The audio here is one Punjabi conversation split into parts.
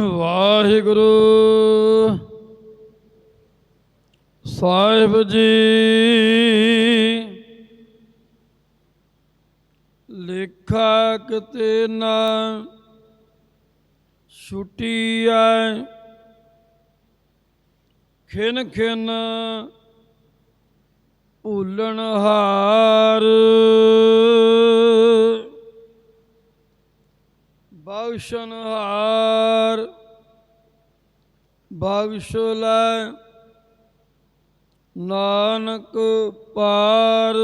ਵਾਹਿਗੁਰੂ। ਸਾਹਿਬ ਜੀ ਲੇਖਾ ਕਿਤੇ ਨਾ ਛੁੱਟੀ ਐ ਖਿਨ ਖਿਨ ਭੂਲਣ ਹਾਰ। ਬਖਸ਼ਣ ਹਾਰ। ਬਖਸ਼ ਲੈ ਨਾਨਕ ਪਾਰ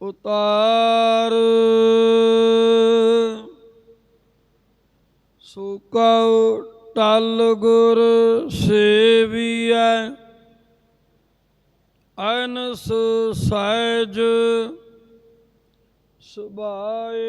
ਉਤਾਰ। ਸੋ ਕਉ ਟਲ ਗੁਰ ਸੇਵੀਐ, ਅਨਸ ਸਹਿਜ ਸੁਭਾਏ।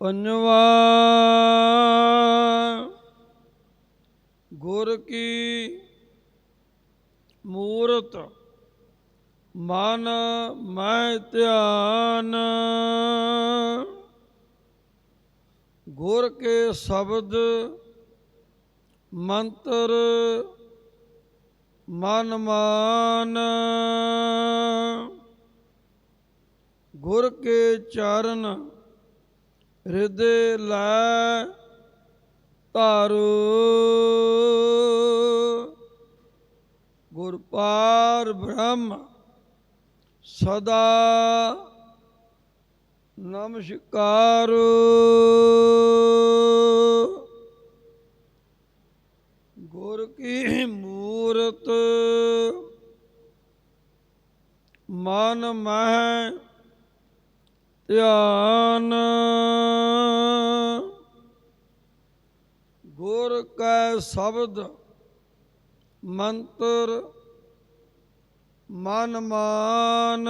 ਪੰਜਵਾ ਗੁਰ ਕੀ ਮੂਰਤ, ਮਨ ਮੈਂ ਧਿਆਨ। ਗੁਰ ਕੇ ਸ਼ਬਦ, ਮੰਤਰ, ਮਨ ਮਾਨ। ਗੁਰ ਕੇ ਚਰਨ ਹਿਰਦੇ ਲੈ ਧਾਰੋ। ਗੁਰ ਪਾਰ ਬ੍ਰਹਮ ਸਦਾ ਨਮਸਕਾਰ। ਗੁਰ ਕੀ ਮੂਰਤ ਮਨ ਮਹਿ ਧਿਆਨ ਗੁਰ ਕੈ ਸ਼ਬਦ ਮੰਤਰ ਮਨ ਮਾਨ।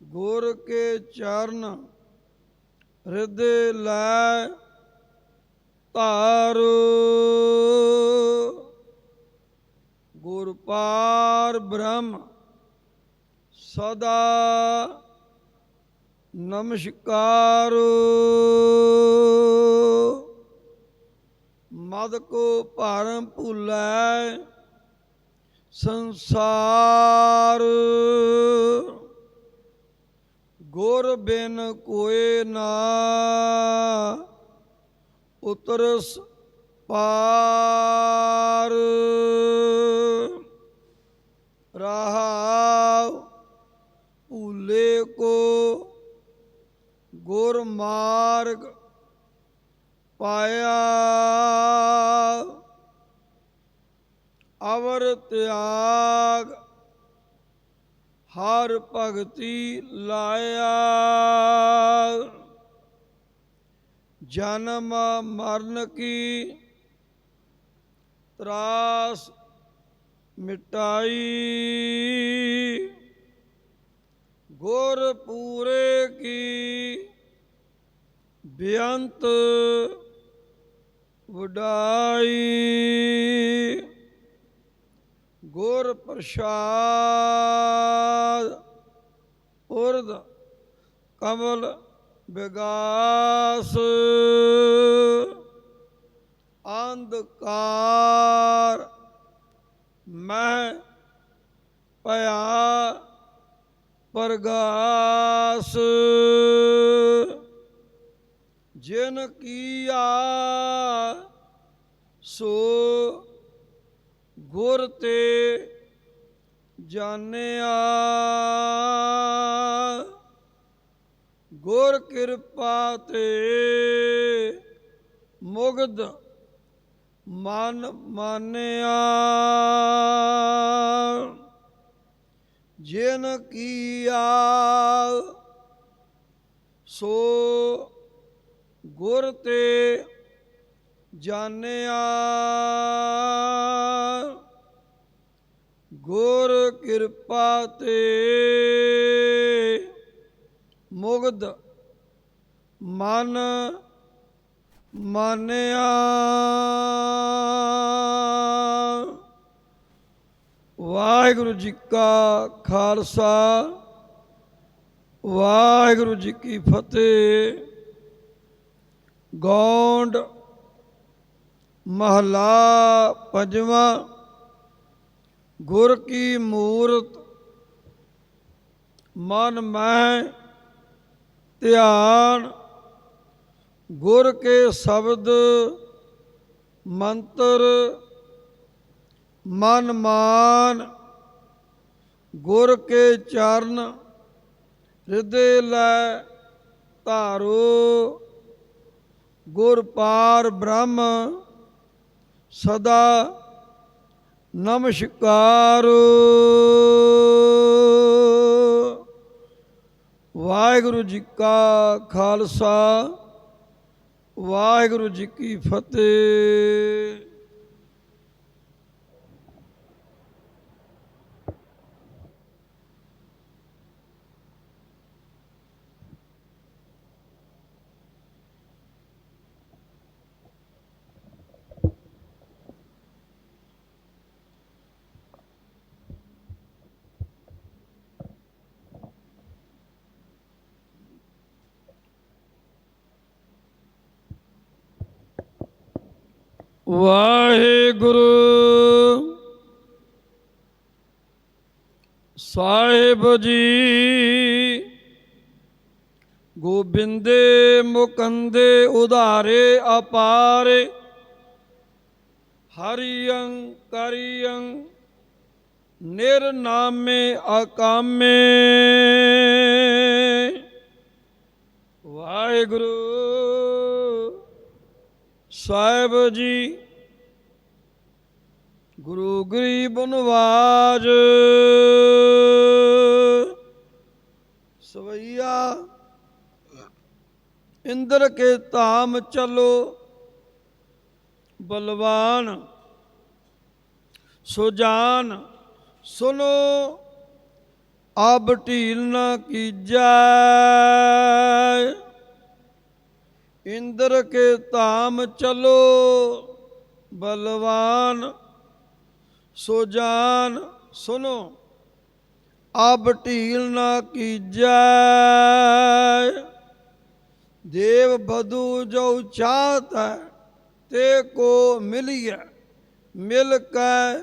ਗੁਰ ਕੇ ਚਰਨ ਹਿਰਦੇ ਲੈ ਧਾਰੋ। ਗੁਰ ਪਾਰ ਬ੍ਰਹਮ ਸਦਾ ਨਮਸਕਾਰ। ਮਦ ਕੋ ਭਰਮ ਭੁਲੈ ਸੰਸਾਰ। ਗੁਰ ਬਿਨ ਕੋਏ ਨਾ ਉਤਰਸ ਪਾਰ। ਰਹਾਉ ਭੂਲੇ ਕੋ ਗੁਰ ਮਾਰਗ ਪਾਇਆ। ਅਵਰ ਤਿਆਗ ਹਰ ਭਗਤੀ ਲਾਇਆ। ਜਨਮ ਮਰਨ ਕੀ ਤਰਾਸ ਮਿਟਾਈ। ਗੁਰ ਪੂਰੇ ਕੀ ਬੇਅੰਤ ਵਡਾਈ ਗੁਰ ਪ੍ਰਸਾਦ ਉਰਦ ਕਮਲ ਵਿਗਾਸ ਅੰਧਕਾਰ ਮੈਂ ਭਇਆ ਪ੍ਰਗਾਸ ਜਿਨ ਕੀਆ ਸੋ ਗੁਰ ਤੇ ਜਾਣਿਆ। ਗੁਰ ਕਿਰਪਾ ਤੇ ਮੁਗਧ ਮਨ ਮਾਨਿਆ। ਜਿਨ ਕੀਆ ਸੋ ਗੁਰ ਤੇ ਜਾਣਿਆ। ਗੁਰ ਕਿਰਪਾ ਤੇ ਮੁਗਧ ਮਨ ਮਾਨਿਆ। ਵਾਹਿਗੁਰੂ ਜੀ ਕਾ ਖਾਲਸਾ, ਵਾਹਿਗੁਰੂ ਜੀ ਕੀ ਫਤਿਹ। ਗੌਂਡ ਮਹਲਾ ਪੰਜਵਾਂ, ਗੁਰ ਕੀ ਮੂਰਤ ਮਨ ਮੈਂ ਧਿਆਨ, ਗੁਰ ਕੇ ਸ਼ਬਦ ਮੰਤਰ ਮਨ ਮਾਨ, ਗੁਰ ਕੇ ਚਰਨ ਹਿਰਦੇ ਲੈ ਧਾਰੋ। ਗੁਰ ਪਾਰ ਬ੍ਰਹਮ ਸਦਾ ਨਮਸਕਾਰ। ਵਾਹਿਗੁਰੂ ਜੀ ਕਾ ਖਾਲਸਾ ਵਾਹਿਗੁਰੂ ਜੀ ਕੀ ਫਤਿਹ। ਵਾਹਿਗੁਰੂ। ਸਾਹਿਬ ਜੀ ਗੋਬਿੰਦੇ ਮੁਕੰਦੇ ਉਧਾਰੇ ਅਪਾਰੇ ਹਰੀਅੰ ਕਰੀਅੰ ਨਿਰਨਾਮੇ ਅਕਾਮੇ। ਵਾਹਿਗੁਰੂ। ਸਾਹਿਬ ਜੀ, ਗੁਰੂ ਗਰੀਬ ਨਵਾਜ। ਸਵਈਆ, ਇੰਦਰ ਕੇ ਧਾਮ ਚਲੋ, ਬਲਵਾਨ, ਸੁਜਾਨ, ਸੁਨੋ, ਆਬ ਢੀਲ ਨਾ ਕੀਜੈ। ਇੰਦਰ ਕੇ ਧਾਮ ਚਲੋ, ਬਲਵਾਨ ਸੋ ਜਾਨ ਸੁਨੋ, ਅਬ ਢੀਲ ਨਾ ਕੀਜੈ। ਦੇਵ ਬਧੂ ਜੋ ਚਾਹਤ ਹੈ ਤੇ ਕੋ ਮਿਲਿਐ, ਮਿਲ ਕੈ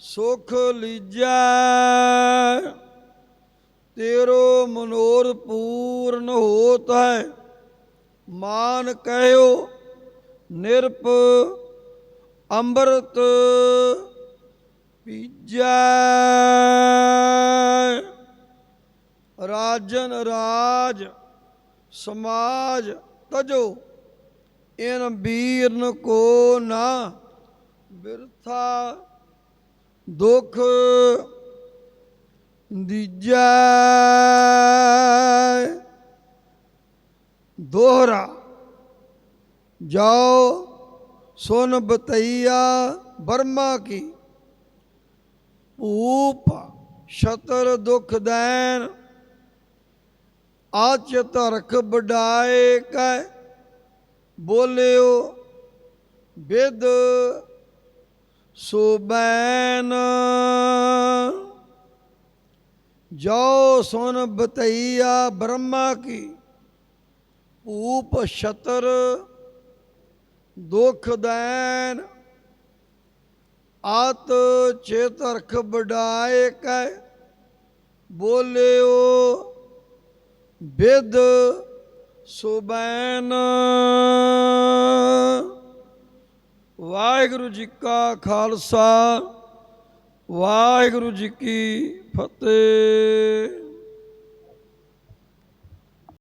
ਸੁਖ ਲੀਜੈ। ਤੇਰੋ ਮਨੋਰ ਪੂਰਨ ਹੋਤ ਹੈ ਮਾਨ ਕਹਿਓ, ਨਿਰਪ ਅੰਮ੍ਰਿਤ ਪੀਜੈ। ਰਾਜਨ ਰਾਜ ਸਮਾਜ ਤਜੋ, ਇਨ ਬੀਰਨ ਕੋ ਨਾ ਬਿਰਥਾ ਦੁਖ ਦੀਜੈ। ਦੋਹਰਾ। ਜਾਓ, ਸੁਨ ਬਤਈਆ ਬਰਮਾ ਕੀ। ਭੂਪ ਸ਼ਤਰ ਦੁਖ ਦੈਨ ਆਚ ਧਰਖ ਬਡਾਏ ਕੈ। ਬੋਲਿਓ, ਬਿਦ ਸੁਬੈਨ। ਜੋ ਸੁਨ ਬਤਈਆ ਬ੍ਰਹਮਾ ਕੀ। ਭੂਪ ਸ਼ਤਰ ਦੁਖ ਦੈਨ ਆਤ ਚੇਤਰਖ ਬਡਾਏ ਕੈ, ਬੋਲਿਓ ਬਿਦ ਸੁਬੈਨ। ਵਾਹਿਗੁਰੂ ਜੀ ਕਾ ਖਾਲਸਾ, ਵਾਹਿਗੁਰੂ ਜੀ ਕੀ ਫਤਿਹ।